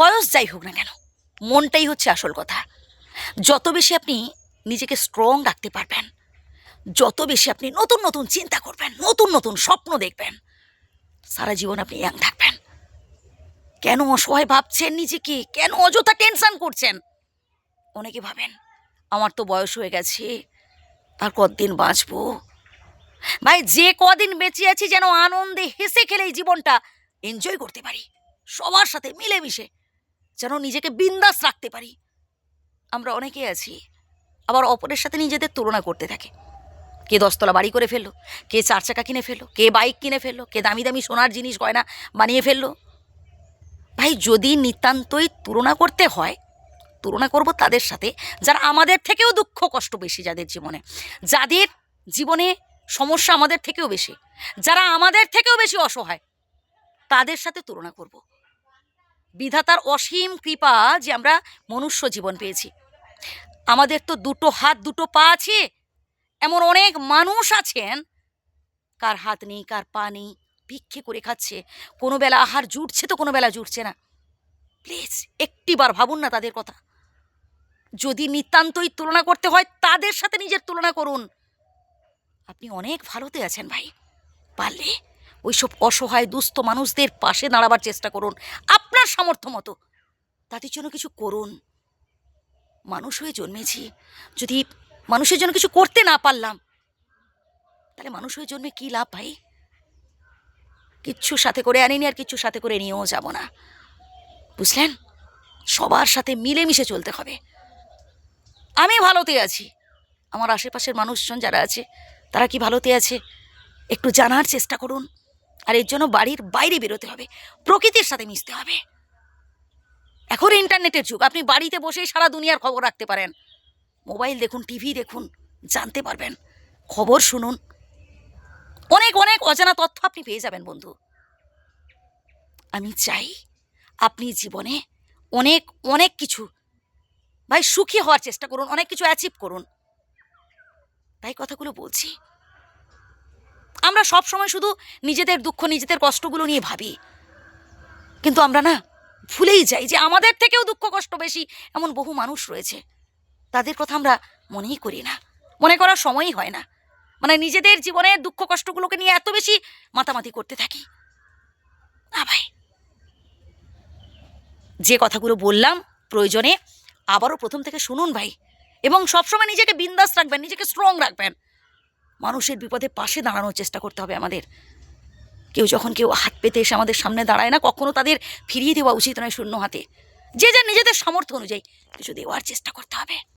বয়স যাই হোক না কেন, মনটাই হচ্ছে আসল কথা। যত বেশি আপনি নিজেকে স্ট্রং রাখতে পারবেন, যত বেশি আপনি নতুন নতুন চিন্তা করবেন, নতুন নতুন স্বপ্ন দেখবেন, সারা জীবন আপনি ইয়াং থাকবেন। কেন অসহায় ভাবছেন নিজেকে? কেন অযথা টেনশন করছেন? অনেকে ভাবেন, আমার তো বয়স হয়ে গেছে, আর কতদিন বাঁচবো? ভাই, যে কদিন বেঁচে আছি যেন আনন্দে হেসে খেলে এই জীবনটা এনজয় করতে পারি, সবার সাথে মিলেমিশে। যেন নিজেকে বিন্দাস রাখতে পারি। আমরা অনেকে আছি, আবার অপরের সাথে নিজেদের তুলনা করতে থাকে। কে দশতলা বাড়ি করে ফেলল, কে চার চাকা কিনে ফেলল, কে বাইক কিনে ফেলল, কে দামি দামি সোনার জিনিস গয়না বানিয়ে ফেলল। ভাই, যদি নিতান্তই তুলনা করতে হয়, তুলনা করব তাদের সাথে, যারা আমাদের থেকেও দুঃখ কষ্ট বেশি যাদের জীবনে। যাদের জীবনে সমস্যা আমাদের থেকেও বেশি, যারা আমাদের থেকেও বেশি অসহায়, তাদের সাথে তুলনা করব। বিধাতার অসীম কৃপা যে আমরা মনুষ্য জীবন পেয়েছি। আমাদের তো দুটো হাত, দুটো পা আছে। এমন অনেক মানুষ আছেন, কার হাত নেই, কার পা নেই, ভিক্ষে করে খাচ্ছে। কোনো বেলা আহার জুটছে তো কোনো বেলা জুটছে না। প্লিজ একটিবার ভাবুন না তাদের কথা। যদি নিতান্তই তুলনা করতে হয়, তাদের সাথে নিজের তুলনা করুন। আপনি অনেক ভালোতে আছেন ভাই। পারলে ওইসব অসহায়, দুস্থ মানুষদের পাশে দাঁড়াবার চেষ্টা করুন। আপনার সামর্থ্য মতো। তাদের জন্য কিছু করুন। মানুষ হয়ে জন্মেছি। যদি মানুষের জন্য কিছু করতে না পারলাম, তাহলে মানুষ হয়ে জন্মে কী লাভ ভাই? কিচ্ছু সাথে করে আনিনি আর কিচ্ছু সাথে করে নিয়েও যাব না। বুঝলেন? সবার সাথে মিলেমিশে চলতে হবে। আমি ভালোতে আছি। আমার আশেপাশের মানুষজন যারা আছে, তারা কি ভালোতে আছে? একটু জানার চেষ্টা করুন। আর এর জন্য বাড়ির বাইরে বেরোতে হবে। প্রকৃতির সাথে মিশতে হবে। এখন ইন্টারনেটের যুগ, আপনি বাড়িতে বসেই সারা দুনিয়ার খবর রাখতে পারেন। মোবাইল দেখুন টিভি দেখুন, জানতে পারবেন। খবর শুনুন। অনেক অনেক অজানা তথ্য আপনি পেয়ে যাবেন, বন্ধু। আমি চাই আপনি জীবনে অনেক অনেক কিছু, ভাই, সুখী হওয়ার চেষ্টা করুন, অনেক কিছু অ্যাচিভ করুন। তাই কথাগুলো বলছি। আমরা সব সময় শুধু নিজেদের দুঃখ, নিজেদের কষ্টগুলো নিয়ে ভাবি। কিন্তু আমরা না ভুলেই যাই যে আমাদের থেকেও দুঃখ কষ্ট বেশি এমন বহু মানুষ রয়েছে। তাদের কথা আমরা মনেই করি না। মনে করার সময়ই হয় না। মানে নিজেদের জীবনের দুঃখ কষ্টগুলোকে নিয়ে এত বেশি মাতামাতি করতে থাকি। না ভাই। যে কথাগুলো বললাম প্রয়োজনে আবারও প্রথম থেকে শুনুন ভাই। এবং সবসময় নিজেকে বিন্দাস রাখবেন, নিজেকে স্ট্রং রাখবেন। মানুষের বিপদে পাশে দাঁড়ানোর চেষ্টা করতে হবে আমাদের। কেউ যখন কেউ হাত পেতে এসে আমাদের সামনে দাঁড়ায় না, কখনো তাদের ফিরিয়ে দেওয়া উচিত নয় শূন্য হাতে। যে যার নিজেদের সামর্থ্য অনুযায়ী কিছু দেওয়ার চেষ্টা করতে হবে।